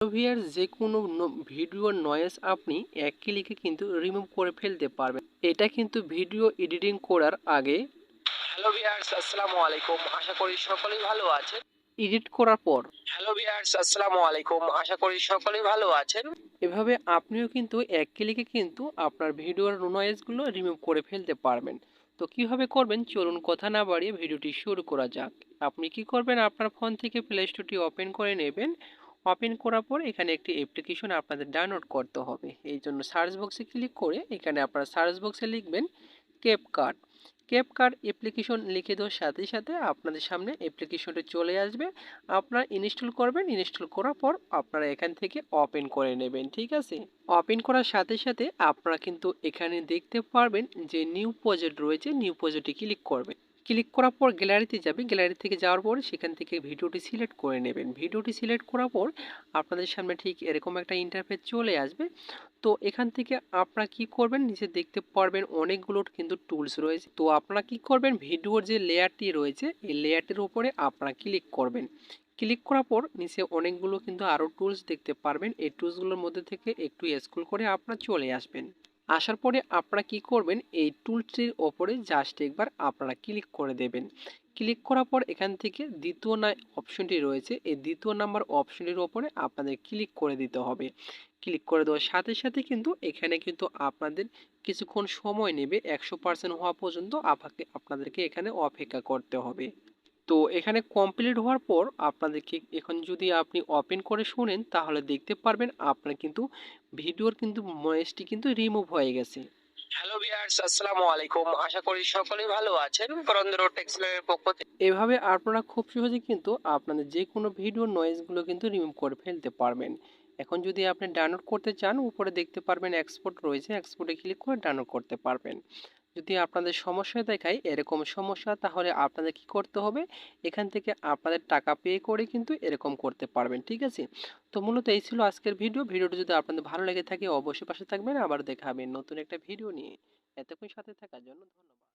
VR যে কোনো ভিডিওর নয়েজ আপনি এক ক্লিকে কিন্তু রিমুভ করে ফেলতে পারবেন। এটা কিন্তু ভিডিও এডিটিং করার আগে হ্যালো ভিয়ার্স আসসালামু আলাইকুম। আশা করি সকলেই ভালো আছেন। এডিট করার পর হ্যালো ভিয়ার্স আসসালামু আলাইকুম। আশা করি সকলেই ভালো আছেন। এভাবে আপনিও কিন্তু এক ক্লিকে কিন্তু আপনার ভিডিওর নয়েজগুলো রিমুভ করে ফেলতে পারবেন। তো কীভাবে করবেন? চলুন কথা না বাড়িয়ে ভিডিওটি শুরু করা যাক। আপনি কি করবেন? আপনার ফোন থেকে প্লে স্টোরটি ওপেন করে নেবেন। ওপেন করার পর এখানে একটি অ্যাপ্লিকেশন আপনাদের ডাউনলোড করতে হবে। এই জন্য সার্চ বক্সে ক্লিক করে এখানে আপনারা সার্চ বক্সে লিখবেন কেপ কার্ড অ্যাপ্লিকেশন লিখে দেওয়ার সাথে সাথে আপনাদের সামনে অ্যাপ্লিকেশনটি চলে আসবে। আপনারা ইনস্টল করবেন ইনস্টল করার পর আপনারা এখান থেকে ওপেন করে নেবেন, ঠিক আছে? ওপেন করার সাথে সাথে আপনারা কিন্তু এখানে দেখতে পারবেন যে নিউ প্রজেক্ট রয়েছে নিউ প্রজেক্টে ক্লিক করবেন। ক্লিক করার পর গ্যালারিতে যাবে গ্যালারি থেকে যাওয়ার পর সেখান থেকে ভিডিওটি সিলেক্ট করে নেবেন। ভিডিওটি সিলেক্ট করার পর আপনাদের সামনে ঠিক এরকম একটা ইন্টারফেস চলে আসবে। তো এখান থেকে আপনারা কি করবেন? নিচে দেখতে পারবেন অনেকগুলো কিন্তু টুলস রয়েছে। তো আপনারা কি করবেন? ভিডিওর যে লেয়ারটি রয়েছে, এই লেয়ারটির উপরে আপনারা ক্লিক করবেন। ক্লিক করার পর নিচে অনেকগুলো কিন্তু আরও টুলস দেখতে পারবেন। এই টুলসগুলোর মধ্যে থেকে একটু স্ক্রল করে আপনারা চলে আসবেন। আসার পরে আপনারা কি করবেন, এই টুলসটির ওপরে জাস্ট একবার আপনারা ক্লিক করে দেবেন। ক্লিক করার পর এখান থেকে দ্বিতীয় না অপশনটি রয়েছে। এই দ্বিতীয় নাম্বার অপশনটির ওপরে আপনাদের ক্লিক করে দিতে হবে। ক্লিক করে দেওয়ার সাথে সাথে কিন্তু এখানে কিন্তু আপনাদের কিছুক্ষণ সময় নেবে। একশো পার্সেন্ট হওয়া পর্যন্ত আপনাকে, আপনাদেরকে এখানে অপেক্ষা করতে হবে। তো এখানে কমপ্লিট হওয়ার পর আপনাদেরকে এখন যদি আপনি ওপেন করে শুনেন তাহলে দেখতে পারবেন আপনার কিন্তু ভিডিওর কিন্তু ময়েসটি কিন্তু রিমুভ হয়ে গেছে। হ্যালো ভিয়ার্স আসসালামু আলাইকুম। আশা করি সকলেই ভালো আছেন। করন্দ্র টেক্সটাইলের পক্ষ থেকে। এভাবে আপনারা খুব সহজে কিন্তু আপনাদের যে কোনো ভিডিও নয়েজগুলো কিন্তু রিমুভ করে ফেলতে পারবেন। এখন যদি আপনি ডাউনলোড করতে চান উপরে দেখতে পারবেন এক্সপোর্ট রয়েছে। এক্সপোর্টে ক্লিক করে ডাউনলোড করতে পারবেন। যদি আপনাদের সমস্যা দেখায় এরকম সমস্যা, তাহলে আপনাদের কি করতে হবে? এখান থেকে আপনাদের টাকা পে করে কিন্তু এরকম করতে পারবেন, ঠিক আছে? তো মূলত এই ছিল আজকের ভিডিও ভিডিওটি যদি আপনাদের ভালো লেগে থাকে, অবশ্যই পাশে থাকবেন। আবার দেখা হবে নতুন একটা ভিডিও নিয়ে। এতক্ষণ সাথে থাকার জন্য ধন্যবাদ।